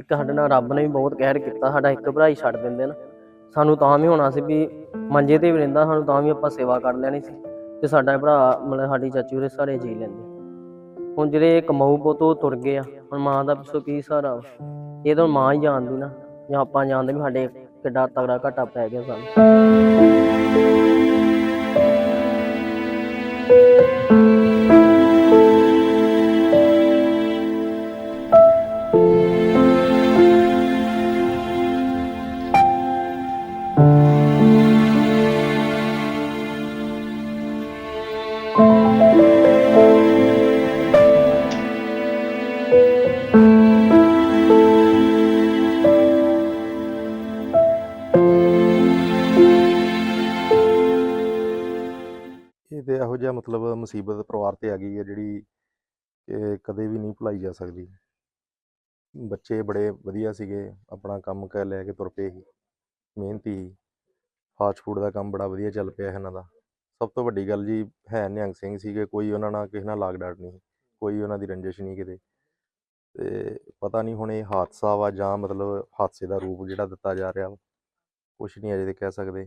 ਇੱਕ ਸਾਡੇ ਨਾਲ ਰੱਬ ਨੇ ਵੀ ਬਹੁਤ ਕਹਿਰ ਕੀਤਾ, ਸਾਡਾ ਇੱਕ ਭਰਾ ਹੀ ਛੱਡ ਦਿੰਦੇ ਨਾ। ਸਾਨੂੰ ਤਾਂ ਵੀ ਹੋਣਾ ਸੀ ਵੀ ਮੰਜੇ ਤੇ ਵੀ ਰਹਿੰਦਾ, ਸਾਨੂੰ ਤਾਂ ਵੀ ਆਪਾਂ ਸੇਵਾ ਕਰ ਲੈਣੀ ਸੀ। ਤੇ ਸਾਡਾ ਭਰਾ ਮਤਲਬ ਸਾਡੀ ਚਾਚੀ ਉਹਦੇ ਸਾਰੇ ਜੀ ਲੈਂਦੇ। ਹੁਣ ਜਿਹੜੇ ਕਮਾਊ ਪੁੱਤ ਤੁਰ ਗਏ ਆ, ਹੁਣ ਮਾਂ ਦਾ ਪਿੱਛੋਂ ਕੀ ਸਹਾਰਾ ਇਹ ਤਾਂ ਮਾਂ ਹੀ ਜਾਣਦੀ ਨਾ, ਜਾਂ ਆਪਾਂ ਜਾਣਦੇ ਵੀ ਸਾਡੇ ਕਿੱਡਾ ਤਗੜਾ ਘਾਟਾ ਪੈ ਗਿਆ ਸਾਨੂੰ। ਇਹ ਤੇ ਇਹੋ ਜਿਹਾ ਮਤਲਬ ਮੁਸੀਬਤ ਪਰਿਵਾਰ ਤੇ ਆ ਗਈ ਹੈ ਜਿਹੜੀ ਕਿ ਕਦੇ ਵੀ ਨਹੀਂ ਭੁਲਾਈ ਜਾ ਸਕਦੀ। ਬੱਚੇ ਬੜੇ ਵਧੀਆ ਸੀਗੇ, ਆਪਣਾ ਕੰਮ ਕਰ ਲੈ ਕੇ ਤੁਰ ਪਏ ਸੀ, ਮਿਹਨਤੀ ਸੀ। ਫਾਸਟ ਫੂਡ ਦਾ ਕੰਮ ਬੜਾ ਵਧੀਆ ਚੱਲ ਪਿਆ ਇਹਨਾਂ ਦਾ। ਸਭ ਤੋਂ ਵੱਡੀ ਗੱਲ ਜੀ ਹੈ ਨਿਹੰਗ ਸਿੰਘ ਸੀਗੇ ਕੋਈ ਉਹਨਾਂ ਨਾਲ ਕਿਸੇ ਨਾਲ ਲਾਗ ਡਾਟ ਨਹੀਂ ਕੋਈ ਉਹਨਾਂ ਦੀ ਰੰਜਿਸ਼ ਨਹੀਂ ਕਿਤੇ। ਤੇ ਪਤਾ ਨਹੀਂ ਹੁਣ ਇਹ ਹਾਦਸਾ ਵਾ ਜਾਂ ਮਤਲਬ ਹਾਦਸੇ ਦਾ ਰੂਪ ਜਿਹੜਾ ਦਿੱਤਾ ਜਾ ਰਿਹਾ ਵਾ, ਕੁਛ ਨਹੀਂ ਅਜੇ ਤੇ ਕਹਿ ਸਕਦੇ।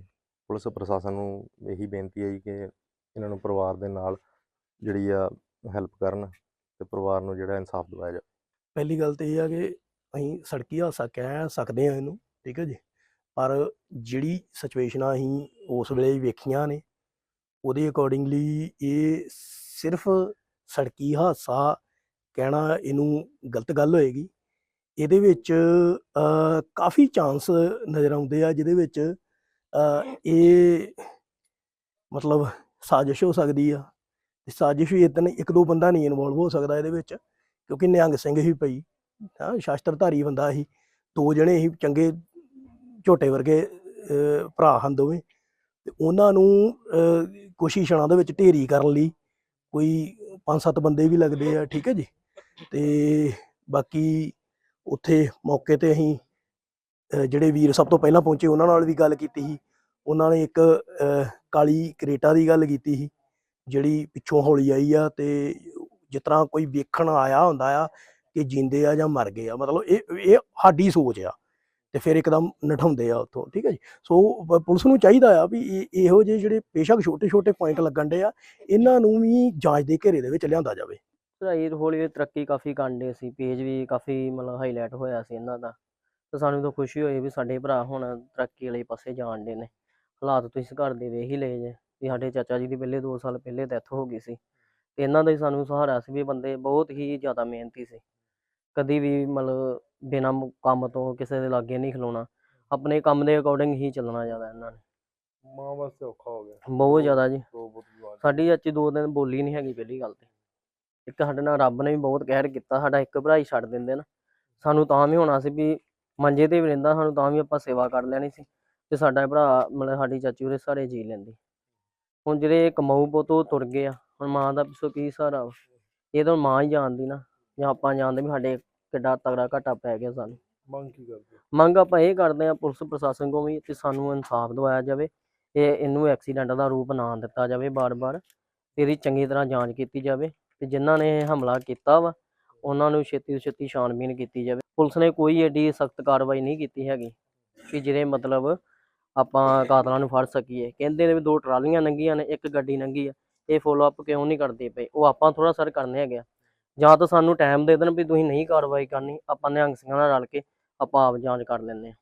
ਪੁਲਿਸ ਪ੍ਰਸ਼ਾਸਨ ਨੂੰ ਇਹੀ ਬੇਨਤੀ ਹੈ ਜੀ ਕਿ ਇਹਨਾਂ ਨੂੰ ਪਰਿਵਾਰ ਦੇ ਨਾਲ ਜਿਹੜੀ ਆ ਹੈਲਪ ਕਰਨ ਤੇ ਪਰਿਵਾਰ ਨੂੰ ਜਿਹੜਾ ਇਨਸਾਫ ਦਿਵਾਇਆ ਜਾਵੇ ਪਹਿਲੀ ਗੱਲ ਤੇ ਇਹ ਆ ਕਿ ਅਸੀਂ ਸੜਕੀ ਹਾਦਸਾ ਕਹਿ ਸਕਦੇ ਆ ਇਹਨੂੰ, ਠੀਕ ਹੈ ਜੀ। ਪਰ ਜਿਹੜੀ ਸਿਚੁਏਸ਼ਨਾਂ ਅਸੀਂ ਉਸ ਵੇਲੇ ਵੇਖੀਆਂ ਨੇ, ਉਹਦੇ ਅਕੋਰਡਿੰਗਲੀ ਇਹ ਸਿਰਫ ਸੜਕੀ ਹਾਦਸਾ ਕਹਿਣਾ ਇਹਨੂੰ ਗਲਤ ਗੱਲ ਹੋਏਗੀ। ਇਹਦੇ ਵਿੱਚ ਕਾਫੀ ਚਾਂਸ ਨਜ਼ਰ ਆਉਂਦੇ ਆ ਜਿਹਦੇ ਵਿੱਚ ਇਹ ਮਤਲਬ ਸਾਜ਼ਿਸ਼ ਹੋ ਸਕਦੀ ਆ। ਤੇ ਸਾਜ਼ਿਸ਼ ਵੀ ਇਤਨ ਇੱਕ ਦੋ ਬੰਦਾ ਨਹੀਂ ਇਨਵੋਲਵ ਹੋ ਸਕਦਾ ਇਹਦੇ ਵਿੱਚ ਕਿਉਂਕਿ ਨਿਹੰਗ ਸਿੰਘ ਹੀ ਪਈ ਹਾਂ ਸ਼ਾਸਤਰਧਾਰੀ ਬੰਦਾ ਸੀ। ਦੋ ਜਣੇ ਹੀ ਚੰਗੇ ਝੋਟੇ ਵਰਗੇ ਭਰਾ ਹਨ ਦੋਵੇਂ। ਤੇ ਉਹਨਾਂ ਨੂੰ ਅਹ, ਦੇ ਵਿੱਚ ਢੇਰੀ ਕਰਨ ਲਈ ਕੋਈ ਪੰਜ ਸੱਤ ਬੰਦੇ ਵੀ ਲੱਗਦੇ ਆ ਠੀਕ ਹੈ ਜੀ? ਤੇ ਬਾਕੀ ਉੱਥੇ ਮੌਕੇ ਤੇ ਅਸੀਂ ਜਿਹੜੇ ਵੀਰ ਸਭ ਤੋਂ ਪਹਿਲਾਂ ਪਹੁੰਚੇ ਉਹਨਾਂ ਨਾਲ ਵੀ ਗੱਲ ਕੀਤੀ ਸੀ। ਉਹਨਾਂ ਨੇ ਇੱਕ ਕਾਲੀ ਕਰੇਟਾ ਦੀ ਗੱਲ ਕੀਤੀ ਸੀ, ਜਿਹੜੀ ਪਿੱਛੋਂ ਹੌਲੀ ਆਈ ਆ ਤੇ ਜਿਸ ਤਰ੍ਹਾਂ ਕੋਈ ਵੇਖਣ ਆਇਆ ਹੁੰਦਾ ਆ ਕਿ ਜਿੰਦੇ ਆ ਜਾਂ ਮਰ ਗਏ ਆ, ਮਤਲਬ ਇਹ ਇਹ ਸਾਡੀ ਸੋਚ ਆ ਤੇ ਫਿਰ ਇੱਕਦਮ ਨਠਾਉਂਦੇ ਆ ਉੱਥੋਂ, ਠੀਕ ਹੈ ਜੀ। ਸੋ ਪੁਲਿਸ ਨੂੰ ਚਾਹੀਦਾ ਆ ਵੀ ਇਹੋ ਜਿਹੇ ਜਿਹੜੇ ਬੇਸ਼ੱਕ ਛੋਟੇ ਛੋਟੇ ਪੁਆਇੰਟ ਲੱਗਣ ਦੇ ਆ, ਇਹਨਾਂ ਨੂੰ ਵੀ ਜਾਂਚ ਦੇ ਘੇਰੇ ਦੇ ਵਿੱਚ ਲਿਆਂਦਾ ਜਾਵੇ। ਪੜ੍ਹਾਈ ਹੌਲੀ ਤਰੱਕੀ ਕਾਫੀ ਕਾਂਡੇ ਸੀ, ਪੇਜ ਵੀ ਕਾਫੀ ਮਤਲਬ ਹਾਈਲਾਈਟ ਹੋਇਆ ਸੀ ਇਹਨਾਂ ਦਾ। ਤੇ ਸਾਨੂੰ ਤਾਂ ਖੁਸ਼ੀ ਹੋਈ ਵੀ ਸਾਡੇ ਭਰਾ ਹੁਣ ਤਰੱਕੀ ਵਾਲੇ ਪਾਸੇ ਜਾਣ ਦੇ ਨੇ। ਹਾਲਾਤ ਤੁਸੀਂ ਘਰ ਦੇ ਵੇਖ ਹੀ ਲਏ ਜੇ ਵੀ ਸਾਡੇ ਚਾਚਾ ਜੀ ਦੀ ਪਹਿਲੇ 2 ਸਾਲ ਪਹਿਲੇ ਡੈਥ ਹੋ ਗਈ ਸੀ। ਤੇ ਇਹਨਾਂ ਦਾ ਹੀ ਸਾਨੂੰ ਸਹਾਰਾ ਸੀ ਵੀ ਬੰਦੇ ਬਹੁਤ ਹੀ ਜ਼ਿਆਦਾ ਮਿਹਨਤੀ ਸੀ। ਕਦੀ ਵੀ ਮਤਲਬ ਬਿਨਾਂ ਕੰਮ ਤੋਂ ਕਿਸੇ ਦੇ ਲਾਗੇ ਨਹੀਂ ਖਲੋਣਾ। ਆਪਣੇ ਕੰਮ ਦੇ ਅਕੋਰਡਿੰਗ ਹੀ ਚੱਲਣਾ ਜ਼ਿਆਦਾ ਇਹਨਾਂ ਨੇ। ਮਾਂ ਵਾਸਤੇ ਔਖਾ ਹੋ ਗਿਆ। ਬਹੁਤ ਜ਼ਿਆਦਾ ਜੀ। ਦੋ ਸਾਡੀ ਚਾਚੀ ਦੋ ਦਿਨ ਬੋਲੀ ਨਹੀਂ ਹੈਗੀ ਪਹਿਲੀ ਗੱਲ ਤੇ। ਇੱਕ ਸਾਡੇ ਨਾਲ ਰੱਬ ਨੇ ਵੀ ਬਹੁਤ ਕਹਿਰ ਕੀਤਾ ਸਾਡਾ ਇੱਕ ਭਰਾ ਹੀ ਛੱਡ ਦਿੰਦੇ ਨਾ। ਸਾਨੂੰ ਤਾਂ ਵੀ ਹੋਣਾ ਸੀ ਵੀ ਮੰਜੇ ਤੇ ਵੀ ਰਹਿੰਦਾ ਸਾਨੂੰ ਤਾਂ ਵੀ ਆਪਾਂ ਸੇਵਾ ਕਰ ਲੈਣੀ ਸੀ। ਤੇ ਸਾਡਾ ਭਰਾ ਮਤਲਬ ਸਾਡੀ ਚਾਚੀ ਉਹਦੇ ਸਾਰੇ ਜੀ ਲੈਂਦੀ। ਹੁਣ ਜਿਹੜੇ ਕਮਾਊ ਪੁੱਤ ਉਹ ਤੁਰ ਗਏ ਆ ਹੁਣ ਮਾਂ ਦਾ ਪਿੱਛੋਂ ਕੀ ਸਹਾਰਾ ਵਾ? ਇਹ ਤਾਂ ਮਾਂ ਹੀ ਜਾਣਦੀ ਨਾ ਜਾਂ ਆਪਾਂ ਜਾਣਦੇ ਵੀ ਸਾਡੇ ਕਿੱਡਾ ਤਗੜਾ ਘਾਟਾ ਪੈ ਗਿਆ ਸਾਨੂੰ। ਮੰਗ ਕੀ ਕਰਦੇ? ਮੰਗ ਆਪਾਂ ਇਹ ਕਰਦੇ ਆ ਪੁਲਿਸ ਪ੍ਰਸ਼ਾਸਨ ਕੋਲ ਵੀ ਕਿ ਸਾਨੂੰ ਇਨਸਾਫ ਦਿਵਾਇਆ ਜਾਵੇ ਇਹ ਇਹਨੂੰ ਐਕਸੀਡੈਂਟ ਦਾ ਰੂਪ ਨਾ ਦਿੱਤਾ ਜਾਵੇ ਬਾਰ-ਬਾਰ ਇਹਦੀ ਚੰਗੀ ਤਰ੍ਹਾਂ ਜਾਂਚ ਕੀਤੀ ਜਾਵੇ ਤੇ ਜਿਨ੍ਹਾਂ ਨੇ ਇਹ ਹਮਲਾ ਕੀਤਾ ਵਾ ਉਹਨਾਂ ਨੂੰ ਛੇਤੀ ਤੋਂ ਛੇਤੀ ਛਾਣਬੀਨ ਕੀਤੀ ਜਾਵੇ। ਪੁਲਿਸ ਨੇ ਕੋਈ ਏਡੀ ਸਖਤ ਕਾਰਵਾਈ ਨਹੀਂ ਕੀਤੀ ਹੈਗੀ ਕਿ ਜਿਹਦੇ ਮਤਲਬ ਆਪਾਂ ਕਾਤਲਾਂ ਨੂੰ ਫੜ ਸਕੀਏ। ਕਹਿੰਦੇ ਨੇ ਵੀ ਦੋ ਟਰਾਲੀਆਂ ਲੰਘੀਆਂ ਨੇ, ਇੱਕ ਗੱਡੀ ਲੰਘੀ ਆ। ਇਹ ਫੋਲੋ ਅਪ ਕਿਉਂ ਨਹੀਂ ਕਰਦੇ ਪਏ? ਉਹ ਆਪਾਂ ਥੋੜਾ ਸਰ ਕਰਨੇ ਹੈਗੇ ਆ। ਜਾਂ ਤਾਂ ਸਾਨੂੰ ਟਾਈਮ ਦੇ ਦੇਣ ਵੀ ਤੁਸੀਂ ਨਹੀਂ ਕਾਰਵਾਈ ਕਰਨੀ, ਆਪਾਂ ਨਿਹੰਗ ਸਿੰਘਾਂ ਨਾਲ ਰਲ ਕੇ ਆਪਾਂ ਆਪ ਜਾਂਚ ਕਰ ਲੈਂਦੇ ਹਾਂ